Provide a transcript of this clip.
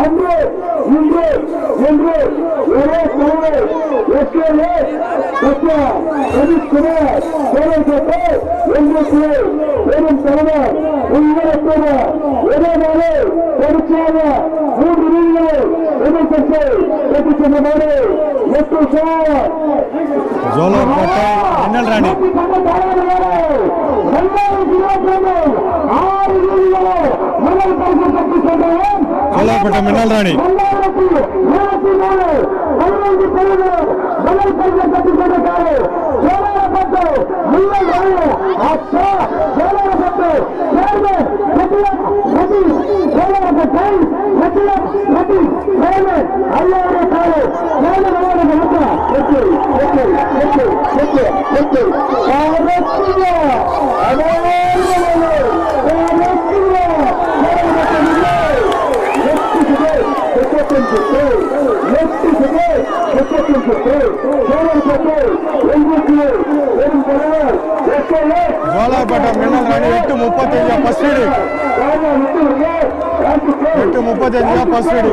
அன்று இன்று என்று ஒரே தலைவர் பெரும் தலைவர் உயிரிழப்பது জলপথে ফাইনাল রানে। জলপথে মিনাল রানি। আচ্ছা எதிர்த்து பெற்றுச் சென்றபோது எட்டு சார் ஜோலார்பேட்டை மின்னல் ராணி ஜோலார்பேட்டை மின்னல் ராணி ஜோலார்பேட்டை மின்னல் ராணி எட்டு முப்பத்தஞ்சா ஃபர்ஸ்ட் ரீடு எட்டு முப்பத்தஞ்சா ముప్పై తొమ్మిదిగా పసిడి